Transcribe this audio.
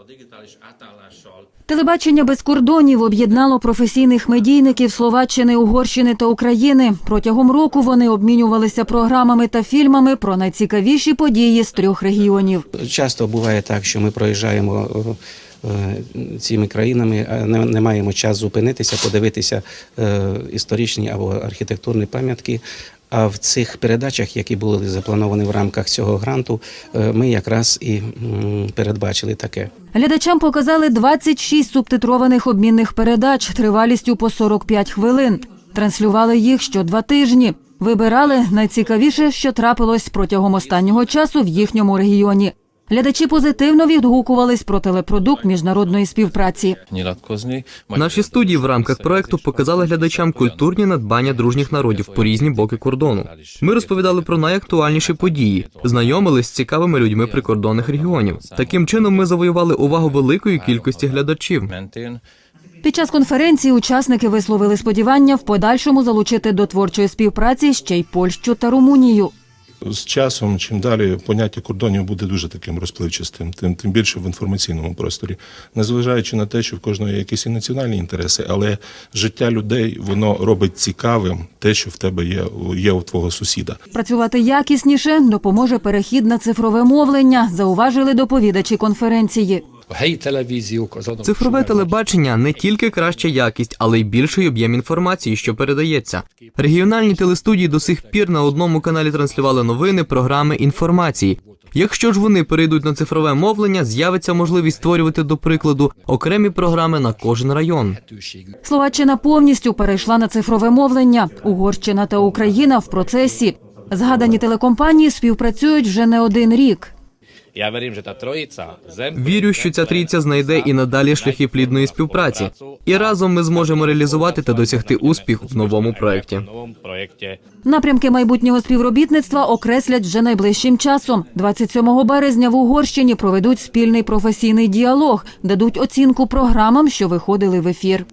a digitális átállással Телебачення без кордонів об'єднало професійних медійників Словаччини, Угорщини та України. Протягом року вони обмінювалися програмами та фільмами про найцікавіші події з трьох регіонів. Часто буває так, що ми проїжджаємо е, е, цими країнами, а не, не маємо час зупинитися, подивитися е, історичні або архітектурні пам'ятки. А в цих передачах, які були заплановані в рамках цього гранту, е, ми якраз і передбачили таке. Глядачам показали 26 субтитрованих обмінних передач тривалістю по 45 хвилин. Транслювали їх що два тижні. Вибирали найцікавіше, що трапилось протягом останнього часу в їхньому регіоні. Глядачі позитивно відгукувались про телепродукт міжнародної співпраці. Наші студії в рамках проекту показали глядачам культурні надбання дружніх народів по різні боки кордону. Ми розповідали про найактуальніші події, знайомились з цікавими людьми прикордонних регіонів. Таким чином, ми завоювали увагу великої кількості глядачів. Під час конференції учасники висловили сподівання в подальшому залучити до творчої співпраці ще й Польщу та Румунію. З часом, чим далі поняття кордонів буде дуже таким розпливчастим, тим тим більше в інформаційному просторі, незважаючи на те, що в кожного є якісь і національні інтереси, але життя людей воно робить цікавим те, що в тебе є, є у твого сусіда. Працювати якісніше допоможе перехід на цифрове мовлення, зауважили доповідачі конференції. Helyi televíziók Цифрове телебачення не тільки краща якість, але й більший об'єм інформації, що передається. Регіональні телестудії до сих пір на одному каналі транслювали новини, програми, інформації. Якщо ж вони перейдуть на цифрове мовлення, з'явиться можливість створювати, до прикладу, окремі програми на кожен район. Словаччина повністю перейшла на цифрове мовлення. Угорщина та Україна в процесі. Згадані телекомпанії співпрацюють вже не один рік. Я že tá trojica zem Вірю, що ця трійця знайде і надалі шляхи плідної співпраці, і разом ми зможемо реалізувати та досягти успіху в новому проєкті. Напрямки майбутнього співробітництва окреслять вже найближчим часом. 27 березня в Угорщині проведуть спільний професійний діалог, дадуть оцінку програмам, що виходили в ефір.